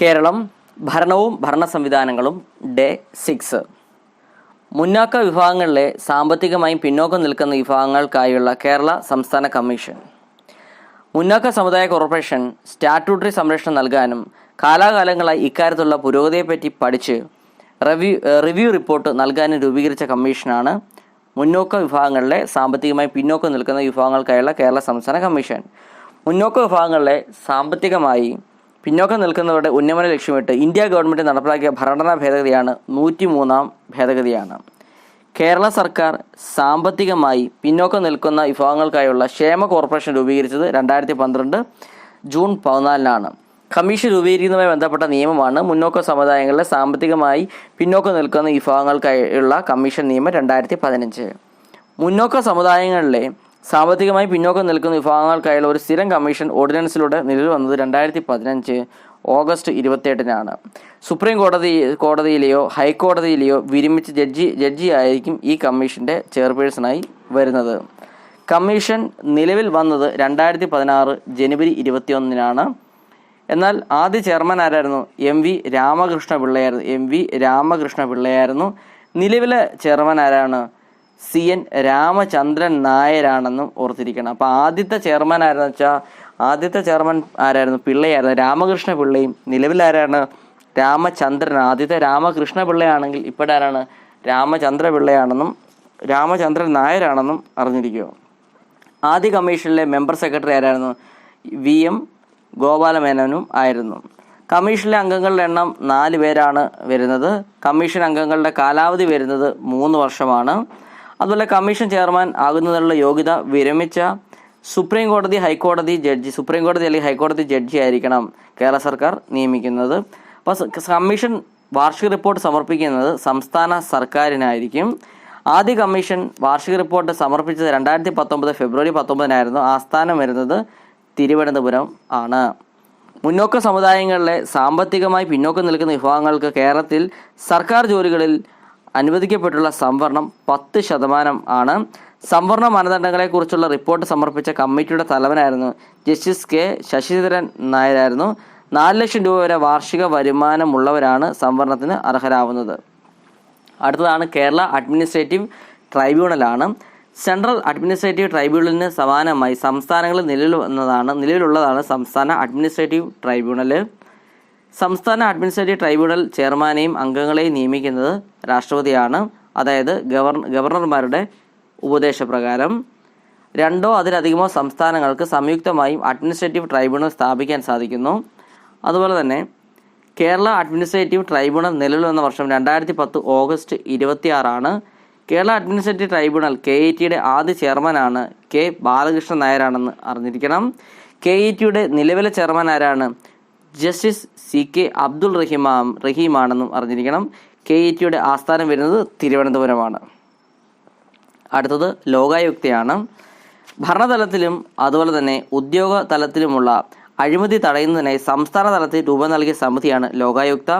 കേരളം ഭരണവും ഭരണ സംവിധാനങ്ങളും ഡേ സിക്സ്. മുന്നാക്ക വിഭാഗങ്ങളിലെ സാമ്പത്തികമായും പിന്നോക്കം നിൽക്കുന്ന വിഭാഗങ്ങൾക്കായുള്ള കേരള സംസ്ഥാന കമ്മീഷൻ. മുന്നാക്ക സമുദായ കോർപ്പറേഷൻ സ്റ്റാറ്റ്യൂട്ടറി സംരക്ഷണം നൽകാനും കാലാകാലങ്ങളായി ഇക്കാര്യത്തിലുള്ള പുരോഗതിയെപ്പറ്റി പഠിച്ച് റിവ്യൂ റിവ്യൂ റിപ്പോർട്ട് നൽകാനും രൂപീകരിച്ച കമ്മീഷനാണ് മുന്നോക്ക വിഭാഗങ്ങളിലെ സാമ്പത്തികമായി പിന്നോക്കം നിൽക്കുന്ന വിഭാഗങ്ങൾക്കായുള്ള കേരള സംസ്ഥാന കമ്മീഷൻ. മുന്നോക്ക വിഭാഗങ്ങളിലെ സാമ്പത്തികമായി പിന്നോക്കം നിൽക്കുന്നവരുടെ ഉന്നമന ലക്ഷ്യമിട്ട് ഇന്ത്യ ഗവൺമെന്റ് നടപ്പിലാക്കിയ ഭരണഘടനാ ഭേദഗതിയാണ് നൂറ്റി മൂന്നാം ഭേദഗതിയാണ്. കേരള സർക്കാർ സാമ്പത്തികമായി പിന്നോക്കം നിൽക്കുന്ന വിഭാഗങ്ങൾക്കായുള്ള ക്ഷേമ കോർപ്പറേഷൻ രൂപീകരിച്ചത് രണ്ടായിരത്തി പന്ത്രണ്ട് ജൂൺ പതിനാലിനാണ്. കമ്മീഷൻ രൂപീകരിക്കുന്നതുമായി ബന്ധപ്പെട്ട നിയമമാണ് മുന്നോക്ക സമുദായങ്ങളിലെ സാമ്പത്തികമായി പിന്നോക്കം നിൽക്കുന്ന വിഭാഗങ്ങൾക്കായുള്ള കമ്മീഷൻ നിയമം രണ്ടായിരത്തി പതിനഞ്ച് മുന്നോക്ക സമുദായങ്ങളിലെ സാമ്പത്തികമായി പിന്നോക്കം നിൽക്കുന്ന വിഭാഗങ്ങൾക്കായുള്ള ഒരു സ്ഥിരം കമ്മീഷൻ ഓർഡിനൻസിലൂടെ നിലവിൽ വന്നത് രണ്ടായിരത്തി പതിനഞ്ച് ഓഗസ്റ്റ് ഇരുപത്തിയെട്ടിനാണ്. സുപ്രീം കോടതി കോടതിയിലെയോ ഹൈക്കോടതിയിലെയോ വിരമിച്ച ജഡ്ജി ജഡ്ജി ആയിരിക്കും ഈ കമ്മീഷന്റെ ചെയർപേഴ്സണായി വരുന്നത്. കമ്മീഷൻ നിലവിൽ വന്നത് രണ്ടായിരത്തി പതിനാറ് ജനുവരി ഇരുപത്തിയൊന്നിനാണ്. എന്നാൽ ആദ്യ ചെയർമാൻ ആരായിരുന്നു? എം വി രാമകൃഷ്ണ പിള്ളയായിരുന്നു എം വി രാമകൃഷ്ണ പിള്ളയായിരുന്നു നിലവിലെ ചെയർമാൻ ആരാണ്? സി എൻ രാമചന്ദ്രൻ നായരാണെന്നും ഓർത്തിരിക്കണം. അപ്പോൾ ആദ്യത്തെ ചെയർമാൻ ആരെന്ന് വെച്ചാൽ ആദ്യത്തെ ചെയർമാൻ ആരായിരുന്നു? പിള്ളയായിരുന്നു. രാമകൃഷ്ണ പിള്ളയും നിലവിൽ ആരാണ്? രാമചന്ദ്രൻ. ആദ്യത്തെ രാമകൃഷ്ണ പിള്ളയാണെങ്കിൽ ഇപ്പോൾ ആരാണ്? രാമചന്ദ്ര പിള്ളയാണെന്നും രാമചന്ദ്രൻ നായരാണെന്നും അറിഞ്ഞിരിക്കുക ആദ്യ കമ്മീഷനിലെ മെമ്പർ സെക്രട്ടറി ആരായിരുന്നു? വി എം ഗോപാലമേനോനും ആയിരുന്നു. കമ്മീഷനിലെ അംഗങ്ങളുടെ എണ്ണം നാല് പേരാണ് വരുന്നത്. കമ്മീഷൻ അംഗങ്ങളുടെ കാലാവധി വരുന്നത് മൂന്ന് വർഷമാണ്. അതുപോലെ കമ്മീഷൻ ചെയർമാൻ ആകുന്നതിനുള്ള യോഗ്യത വിരമിച്ച സുപ്രീം കോടതി ഹൈക്കോടതി ജഡ്ജി സുപ്രീം കോടതി അല്ലെങ്കിൽ ഹൈക്കോടതി ജഡ്ജി ആയിരിക്കണം കേരള സർക്കാർ നിയമിക്കുന്നത്. അപ്പോൾ കമ്മീഷൻ വാർഷിക റിപ്പോർട്ട് സമർപ്പിക്കുന്നത് സംസ്ഥാന സർക്കാരിനായിരിക്കും. ആദ്യ കമ്മീഷൻ വാർഷിക റിപ്പോർട്ട് സമർപ്പിച്ചത് രണ്ടായിരത്തി പത്തൊമ്പത് ഫെബ്രുവരി പത്തൊമ്പതിനായിരുന്നു. ആസ്ഥാനം വരുന്നത് തിരുവനന്തപുരം ആണ്. മുന്നോക്ക സമുദായങ്ങളിലെ സാമ്പത്തികമായി പിന്നോക്കം നിൽക്കുന്ന വിഭാഗങ്ങൾക്ക് കേരളത്തിൽ സർക്കാർ ജോലികളിൽ അനുവദിക്കപ്പെട്ടുള്ള സംവരണം പത്ത് ശതമാനം ആണ്. സംവരണ മാനദണ്ഡങ്ങളെക്കുറിച്ചുള്ള റിപ്പോർട്ട് സമർപ്പിച്ച കമ്മിറ്റിയുടെ തലവനായിരുന്നു ജസ്റ്റിസ് കെ ശശിധരൻ നായരായിരുന്നു. നാല് ലക്ഷം രൂപ വരെ വാർഷിക വരുമാനമുള്ളവരാണ് സംവരണത്തിന് അർഹരാവുന്നത്. അടുത്തതാണ് കേരള അഡ്മിനിസ്ട്രേറ്റീവ് ട്രൈബ്യൂണലാണ്. സെൻട്രൽ അഡ്മിനിസ്ട്രേറ്റീവ് ട്രൈബ്യൂണലിന് സമാനമായി സംസ്ഥാനങ്ങളിൽ നിലവിൽ വന്നതാണ് നിലവിലുള്ളതാണ് സംസ്ഥാന അഡ്മിനിസ്ട്രേറ്റീവ് ട്രൈബ്യൂണൽ സംസ്ഥാന അഡ്മിനിസ്ട്രേറ്റീവ് ട്രൈബ്യൂണൽ ചെയർമാനെയും അംഗങ്ങളെയും നിയമിക്കുന്നത് രാഷ്ട്രപതിയാണ്. അതായത് ഗവർണർ ഗവർണർമാരുടെ ഉപദേശപ്രകാരം. രണ്ടോ അതിലധികമോ സംസ്ഥാനങ്ങൾക്ക് സംയുക്തമായും അഡ്മിനിസ്ട്രേറ്റീവ് ട്രൈബ്യൂണൽ സ്ഥാപിക്കാൻ സാധിക്കുന്നു. അതുപോലെ തന്നെ കേരള അഡ്മിനിസ്ട്രേറ്റീവ് ട്രൈബ്യൂണൽ നിലവിൽ വന്ന വർഷം രണ്ടായിരത്തി പത്ത് August ഇരുപത്തിയാറാണ്. Kerala administrative tribunal K E ടിയുടെ ആദ്യ ചെയർമാനാണ് കെ ബാലകൃഷ്ണൻ നായരാണെന്ന് അറിഞ്ഞിരിക്കണം. കെ ഇ ടിയുടെ നിലവിലെ ചെയർമാൻ ആരാണ്? ജസ്റ്റിസ് സി കെ അബ്ദുൾ റഹീമാം റഹീമാണെന്നും അറിഞ്ഞിരിക്കണം. കെ ഇ ടിയുടെ ആസ്ഥാനം വരുന്നത് തിരുവനന്തപുരമാണ്. അടുത്തത് ലോകായുക്തയാണ്. ഭരണതലത്തിലും അതുപോലെ തന്നെ ഉദ്യോഗ തലത്തിലുമുള്ള അഴിമതി തടയുന്നതിനായി സംസ്ഥാന തലത്തിൽ രൂപം നൽകിയ സമിതിയാണ് ലോകായുക്ത.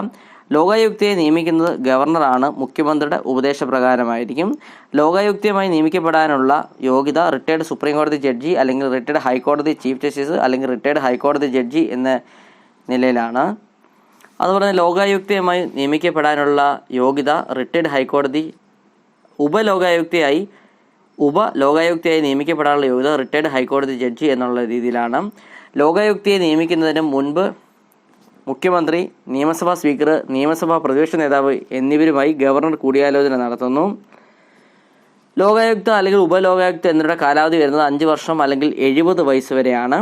ലോകായുക്തയെ നിയമിക്കുന്നത് ഗവർണറാണ് മുഖ്യമന്ത്രിയുടെ ഉപദേശപ്രകാരമായിരിക്കും. ലോകായുക്തയുമായി നിയമിക്കപ്പെടാനുള്ള യോഗ്യത റിട്ടയർഡ് സുപ്രീം കോടതി ജഡ്ജി അല്ലെങ്കിൽ റിട്ടയർഡ് ഹൈക്കോടതി ചീഫ് ജസ്റ്റിസ് അല്ലെങ്കിൽ റിട്ടയർഡ് ഹൈക്കോടതി ജഡ്ജി എന്ന നിലയിലാണ്. അതുപോലെ തന്നെ ലോകായുക്തയുമായി നിയമിക്കപ്പെടാനുള്ള യോഗ്യത റിട്ടയർഡ് ഹൈക്കോടതി ഉപലോകായുക്തയായി ഉപലോകായുക്തയായി നിയമിക്കപ്പെടാനുള്ള യോഗ്യത റിട്ടയർഡ് ഹൈക്കോടതി ജഡ്ജി എന്നുള്ള രീതിയിലാണ്. ലോകായുക്തയെ നിയമിക്കുന്നതിന് മുൻപ് മുഖ്യമന്ത്രി നിയമസഭാ സ്പീക്കർ നിയമസഭാ പ്രതിപക്ഷ നേതാവ് എന്നിവരുമായി ഗവർണർ കൂടിയാലോചന നടത്തുന്നു. ലോകായുക്ത അല്ലെങ്കിൽ ഉപലോകായുക്ത എന്നിവരുടെ കാലാവധി വരുന്നത് അഞ്ച് വർഷം അല്ലെങ്കിൽ എഴുപത് വയസ്സ് വരെയാണ്.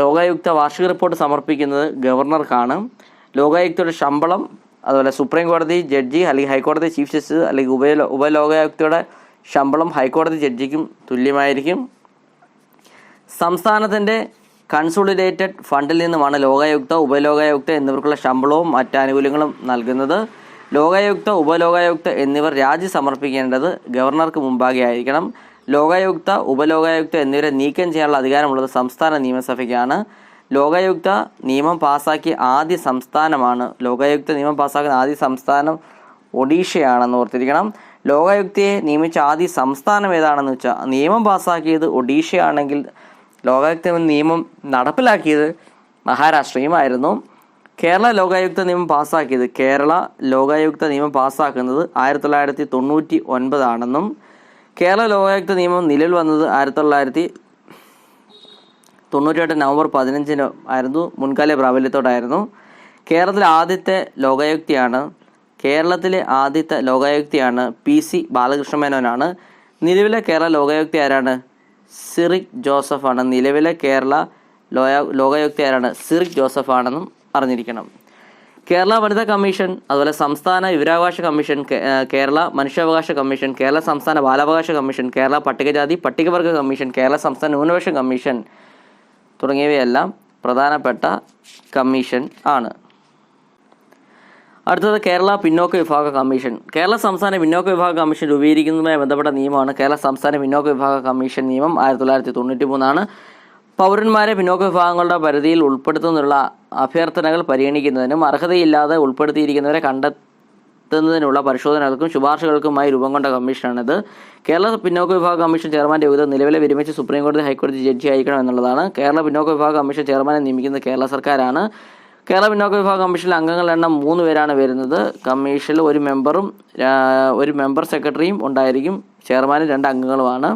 ലോകായുക്ത വാർഷിക റിപ്പോർട്ട് സമർപ്പിക്കുന്നത് ഗവർണർക്കാണ്. ലോകായുക്തയുടെ ശമ്പളം അതുപോലെ സുപ്രീം കോടതി ജഡ്ജി അല്ലെങ്കിൽ ഹൈക്കോടതി ചീഫ് ജസ്റ്റിസ് അല്ലെങ്കിൽ ഉപ ഉപലോകായുക്തയുടെ ശമ്പളം ഹൈക്കോടതി ജഡ്ജിക്കും തുല്യമായിരിക്കും. സംസ്ഥാനത്തിന്റെ കൺസോളിഡേറ്റഡ് ഫണ്ടിൽ നിന്നുമാണ് ലോകായുക്ത ഉപലോകായുക്ത എന്നിവർക്കുള്ള ശമ്പളവും മറ്റ് ആനുകൂല്യങ്ങളും നൽകുന്നത്. ലോകായുക്ത ഉപലോകായുക്ത എന്നിവർ രാജി സമർപ്പിക്കേണ്ടത് ഗവർണർക്ക് മുമ്പാകെ ആയിരിക്കണം ലോകായുക്ത ഉപലോകായുക്ത എന്നിവരെ നീക്കം ചെയ്യാനുള്ള അധികാരമുള്ളത് സംസ്ഥാന നിയമസഭയ്ക്കാണ്. ലോകായുക്ത നിയമം പാസാക്കിയ ആദ്യ സംസ്ഥാനമാണ് ലോകായുക്ത നിയമം പാസ്സാക്കുന്ന ആദ്യ സംസ്ഥാനം ഒഡീഷയാണെന്ന് ഓർത്തിരിക്കണം. ലോകായുക്തയെ നിയമിച്ച ആദ്യ സംസ്ഥാനം ഏതാണെന്ന് വെച്ചാൽ നിയമം പാസ്സാക്കിയത് ഒഡീഷയാണെങ്കിൽ ലോകായുക്ത നിയമം നടപ്പിലാക്കിയത് മഹാരാഷ്ട്രയുമായിരുന്നു. കേരള ലോകായുക്ത നിയമം പാസ്സാക്കിയത് കേരള ലോകായുക്ത നിയമം പാസ്സാക്കുന്നത് ആയിരത്തി തൊള്ളായിരത്തി തൊണ്ണൂറ്റി ഒൻപതാണെന്നും കേരള ലോകായുക്ത നിയമം നിലവിൽ വന്നത് ആയിരത്തി തൊള്ളായിരത്തി തൊണ്ണൂറ്റിയെട്ട് നവംബർ പതിനഞ്ചിന് ആയിരുന്നു. മുൻകാല പ്രാബല്യത്തോടായിരുന്നു. കേരളത്തിലെ ആദ്യത്തെ ലോകായുക്തിയാണ് കേരളത്തിലെ ആദ്യത്തെ ലോകായുക്തിയാണ് പി സി ബാലകൃഷ്ണ മേനോനാണ് നിലവിലെ കേരള ലോകായുക്തി ആരാണ്? സിറിക് ജോസഫാണ്. നിലവിലെ കേരള ലോകായുക്തി ആരാണ്? സിറിക് ജോസഫ് ആണെന്നും അറിഞ്ഞിരിക്കണം. കേരള വനിതാ കമ്മീഷൻ അതുപോലെ സംസ്ഥാന വിവരാവകാശ കമ്മീഷൻ കേരള മനുഷ്യാവകാശ കമ്മീഷൻ കേരള സംസ്ഥാന ബാലാവകാശ കമ്മീഷൻ കേരള പട്ടികജാതി പട്ടികവർഗ കമ്മീഷൻ കേരള സംസ്ഥാന ന്യൂനപക്ഷ കമ്മീഷൻ തുടങ്ങിയവയെല്ലാം പ്രധാനപ്പെട്ട കമ്മീഷൻ ആണ്. അടുത്തത് കേരള പിന്നോക്ക വിഭാഗ കമ്മീഷൻ. കേരള സംസ്ഥാന പിന്നോക്ക വിഭാഗ കമ്മീഷൻ രൂപീകരിക്കുന്നതുമായി ബന്ധപ്പെട്ട നിയമമാണ് കേരള സംസ്ഥാന പിന്നോക്ക വിഭാഗ കമ്മീഷൻ നിയമം ആയിരത്തി തൊള്ളായിരത്തി തൊണ്ണൂറ്റി മൂന്നാണ് പൗരന്മാരെ പിന്നോക്ക വിഭാഗങ്ങളുടെ പരിധിയിൽ ഉൾപ്പെടുത്തുന്നതിനുള്ള അഭ്യർത്ഥനകൾ പരിഗണിക്കുന്നതിനും അർഹതയില്ലാതെ ഉൾപ്പെടുത്തിയിരിക്കുന്നവരെ കണ്ടെത്തുന്നതിനുള്ള പരിശോധനകൾക്കും ശുപാർശകൾക്കുമായി രൂപം കൊണ്ട കമ്മീഷനാണിത്. കേരള പിന്നോക്ക വിഭാഗ കമ്മീഷൻ ചെയർമാന്റെ യോഗ്യത നിലവിലെ വിരമിച്ച് സുപ്രീം കോടതി ഹൈക്കോടതി ജഡ്ജി ആയിരിക്കണം എന്നുള്ളതാണ്. കേരള പിന്നോക്ക വിഭാഗ കമ്മീഷൻ ചെയർമാനെ നിയമിക്കുന്നത് കേരള സർക്കാരാണ്. കേരള പിന്നോക്ക വിഭാഗ കമ്മീഷനിലെ അംഗങ്ങളുടെ എണ്ണം മൂന്ന് പേരാണ് വരുന്നത്. കമ്മീഷനിൽ ഒരു മെമ്പറും ഒരു മെമ്പർ സെക്രട്ടറിയും ഉണ്ടായിരിക്കും. ചെയർമാനും രണ്ട് അംഗങ്ങളുമാണ്.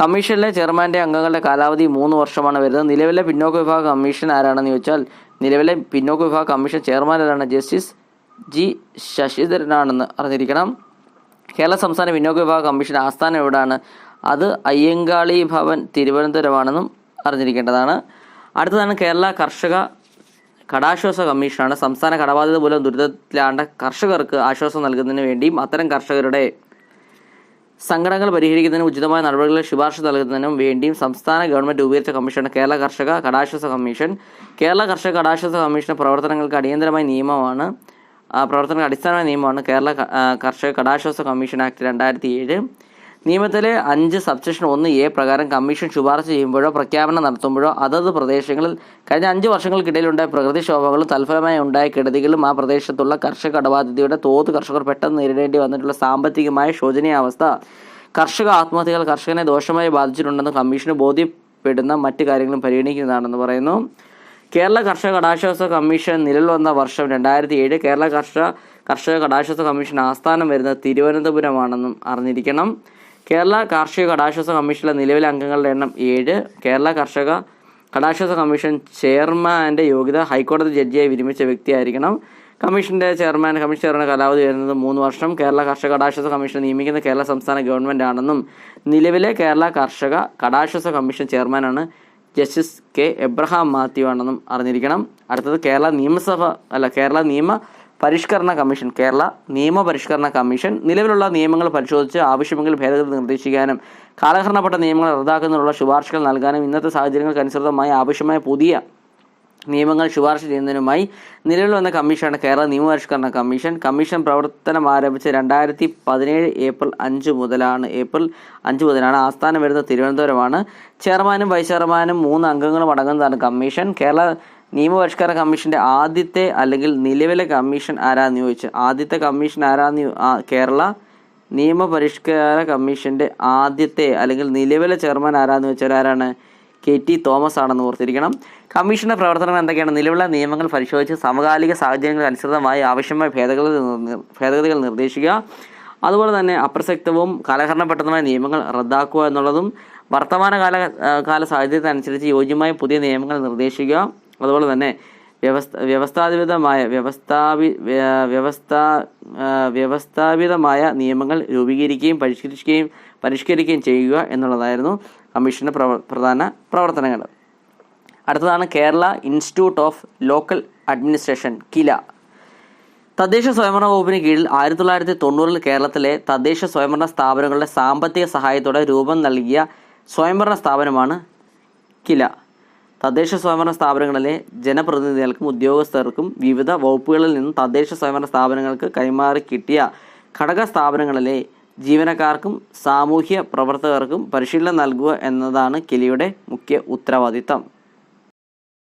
കമ്മീഷനിലെ ചെയർമാന്റെ അംഗങ്ങളുടെ കാലാവധി മൂന്ന് വർഷമാണ് വരുന്നത്. നിലവിലെ പിന്നോക്ക വിഭാഗ കമ്മീഷൻ ആരാണെന്ന് ചോദിച്ചാൽ നിലവിലെ പിന്നോക്ക വിഭാഗ കമ്മീഷൻ ചെയർമാൻ ആരാണ്? Justice G. ശശിധരനാണെന്ന് അറിഞ്ഞിരിക്കണം. കേരള സംസ്ഥാന പിന്നോക്ക വിഭാഗ കമ്മീഷൻ ആസ്ഥാനം എവിടെയാണ്? അത് അയ്യങ്കാളി ഭവൻ തിരുവനന്തപുരമാണെന്നും അറിഞ്ഞിരിക്കേണ്ടതാണ്. അടുത്തതാണ് കേരള കർഷക കടാശ്വാസ കമ്മീഷനാണ്. സംസ്ഥാന കടബാധിത മൂലം ദുരിതത്തിലാണ്ട കർഷകർക്ക് ആശ്വാസം നൽകുന്നതിന് വേണ്ടിയും അത്തരം കർഷകരുടെ സങ്കടങ്ങൾ പരിഹരിക്കുന്നതിനും ഉചിതമായ നടപടികളിൽ ശുപാർശ നൽകുന്നതിനും വേണ്ടിയും സംസ്ഥാന ഗവൺമെന്റ് രൂപീകരിച്ച കമ്മീഷനാണ് കേരള കർഷക കടാശ്വാസ കമ്മീഷൻ. കേരള കർഷക കടാശ്വാസ കമ്മീഷന്റെ പ്രവർത്തനങ്ങൾക്ക് അടിയന്തരമായ നിയമമാണ് പ്രവർത്തനങ്ങൾ അടിസ്ഥാനമായ നിയമമാണ് കേരള കർഷക കടാശ്വാസ കമ്മീഷൻ ആക്ട് രണ്ടായിരത്തി ഏഴ്. നിയമത്തിലെ അഞ്ച് സബ്സെക്ഷൻ ഒന്ന് എ പ്രകാരം കമ്മീഷൻ ശുപാർശ ചെയ്യുമ്പോഴോ പ്രഖ്യാപനം നടത്തുമ്പോഴോ അതത് പ്രദേശങ്ങളിൽ കഴിഞ്ഞ അഞ്ച് വർഷങ്ങൾക്കിടയിലുണ്ടായ പ്രകൃതിക്ഷോഭങ്ങളും തൽഫലമായി ഉണ്ടായ കെടുതികളും ആ പ്രദേശത്തുള്ള കർഷക കടബാധ്യതയുടെ തോത് കർഷകർ പെട്ടെന്ന് നേരിടേണ്ടി വന്നിട്ടുള്ള സാമ്പത്തികമായ ശോചനീയാവസ്ഥ. കർഷക ആത്മഹത്യകൾ കർഷകനെ ദോഷമായി ബാധിച്ചിട്ടുണ്ടെന്ന് കമ്മീഷന് ബോധ്യപ്പെടുന്ന മറ്റ് കാര്യങ്ങളും പരിഗണിക്കുന്നതാണെന്ന് പറയുന്നു. കേരള കർഷക കടാശ്വാസ കമ്മീഷൻ നിലവിൽ വന്ന വർഷം രണ്ടായിരത്തി ഏഴ് കേരള കർഷക കർഷക കടാശ്വാസ കമ്മീഷൻ ആസ്ഥാനം വരുന്നത് തിരുവനന്തപുരമാണെന്നും അറിഞ്ഞിരിക്കണം. കേരള കാർഷിക കടാശ്വാസ കമ്മീഷനിലെ നിലവിലെ അംഗങ്ങളുടെ എണ്ണം ഏഴ്. കേരള കർഷക കടാശ്വാസ കമ്മീഷൻ ചെയർമാന്റെ യോഗ്യത ഹൈക്കോടതി ജഡ്ജിയായി വിരമിച്ച വ്യക്തിയായിരിക്കണം. കമ്മീഷന്റെ ചെയർമാൻ കമ്മീഷൻ ചെയർമാൻ കാലാവധി വരുന്നത് മൂന്ന് വർഷം. കേരള കർഷക കടാശ്വാസ കമ്മീഷൻ നിയമിക്കുന്ന കേരള സംസ്ഥാന ഗവൺമെന്റ് ആണെന്നും നിലവിലെ കേരള കർഷക കടാശ്വാസ കമ്മീഷൻ ചെയർമാനാണ് ജസ്റ്റിസ് കെ. എബ്രഹാം മാത്യു ആണെന്നും അറിഞ്ഞിരിക്കണം. അടുത്തത് കേരള നിയമസഭ അല്ല കേരള നിയമ പരിഷ്കരണ കമ്മീഷൻ കേരള നിയമപരിഷ്കരണ കമ്മീഷൻ നിലവിലുള്ള നിയമങ്ങൾ പരിശോധിച്ച് ആവശ്യമെങ്കിൽ ഭേദഗതി നിർദ്ദേശിക്കാനും കാലഹരണപ്പെട്ട നിയമങ്ങൾ റദ്ദാക്കുന്നതിനുള്ള ശുപാർശകൾ നൽകാനും ഇന്നത്തെ സാഹചര്യങ്ങൾക്കനുസൃതമായി ആവശ്യമായ പുതിയ നിയമങ്ങൾ ശുപാർശ ചെയ്യുന്നതിനുമായി നിലവിൽ വന്ന കമ്മീഷനാണ് കേരള നിയമപരിഷ്കരണ കമ്മീഷൻ. കമ്മീഷൻ പ്രവർത്തനം ആരംഭിച്ച രണ്ടായിരത്തി പതിനേഴ് ഏപ്രിൽ അഞ്ച് മുതലാണ് ഏപ്രിൽ അഞ്ച് മുതലാണ് ആസ്ഥാനം വരുന്നത് തിരുവനന്തപുരമാണ്. ചെയർമാനും വൈസ് ചെയർമാനും മൂന്ന് അംഗങ്ങളും അടങ്ങുന്നതാണ് കമ്മീഷൻ. കേരള നിയമപരിഷ്കരണ കമ്മീഷന്റെ ആദ്യത്തെ അല്ലെങ്കിൽ നിലവിലെ കമ്മീഷൻ ആരാന്ന് ചോദിച്ചു ആദ്യത്തെ കമ്മീഷൻ ആരാന്ന് കേരള നിയമപരിഷ്കാര കമ്മീഷന്റെ ആദ്യത്തെ അല്ലെങ്കിൽ നിലവിലെ ചെയർമാൻ ആരാന്ന് വെച്ചാൽ ആരാണ്? കെ ടി തോമസ് ആണെന്ന് ഓർത്തിരിക്കണം. കമ്മീഷന്റെ പ്രവർത്തനങ്ങൾ എന്തൊക്കെയാണ്? നിലവിലെ നിയമങ്ങൾ പരിശോധിച്ച് സമകാലിക സാഹചര്യങ്ങൾ അനുസൃതമായി ആവശ്യമായ ഭേദഗതി ഭേദഗതികൾ നിർദ്ദേശിക്കുക. അതുപോലെ തന്നെ അപ്രസക്തവും കാലഹരണപ്പെട്ടതുമായ നിയമങ്ങൾ റദ്ദാക്കുക എന്നുള്ളതും വർത്തമാനകാല കാല സാഹചര്യത്തിനനുസരിച്ച് യോജ്യമായ പുതിയ നിയമങ്ങൾ നിർദ്ദേശിക്കുക. അതുപോലെ തന്നെ വ്യവസ്ഥ വ്യവസ്ഥാപിതമായ വ്യവസ്ഥാപി വ്യ- വ്യവസ്ഥാ വ്യവസ്ഥാപിതമായ നിയമങ്ങൾ രൂപീകരിക്കുകയും പരിഷ്കരിക്കുകയും പരിഷ്കരിക്കുകയും ചെയ്യുക എന്നുള്ളതായിരുന്നു കമ്മീഷന്റെ പ്രവ പ്രധാന പ്രവർത്തനങ്ങൾ. അടുത്തതാണ് Kerala institute of local administration KILA. തദ്ദേശ സ്വയംഭരണ വകുപ്പിന് കീഴിൽ ആയിരത്തി തൊള്ളായിരത്തി തൊണ്ണൂറിൽ കേരളത്തിലെ തദ്ദേശ സ്വയംഭരണ സ്ഥാപനങ്ങളുടെ സാമ്പത്തിക സഹായത്തോടെ രൂപം നൽകിയ സ്വയംഭരണ സ്ഥാപനമാണ് കില. തദ്ദേശ സ്വയംഭരണ സ്ഥാപനങ്ങളിലെ ജനപ്രതിനിധികൾക്കും ഉദ്യോഗസ്ഥർക്കും വിവിധ വകുപ്പുകളിൽ നിന്നും തദ്ദേശ സ്വയംഭരണ സ്ഥാപനങ്ങൾക്ക് കൈമാറി കിട്ടിയ ഘടക സ്ഥാപനങ്ങളിലെ ജീവനക്കാർക്കും സാമൂഹ്യ പ്രവർത്തകർക്കും പരിശീലനം നൽകുക എന്നതാണ് കിലിയുടെ മുഖ്യ ഉത്തരവാദിത്തം.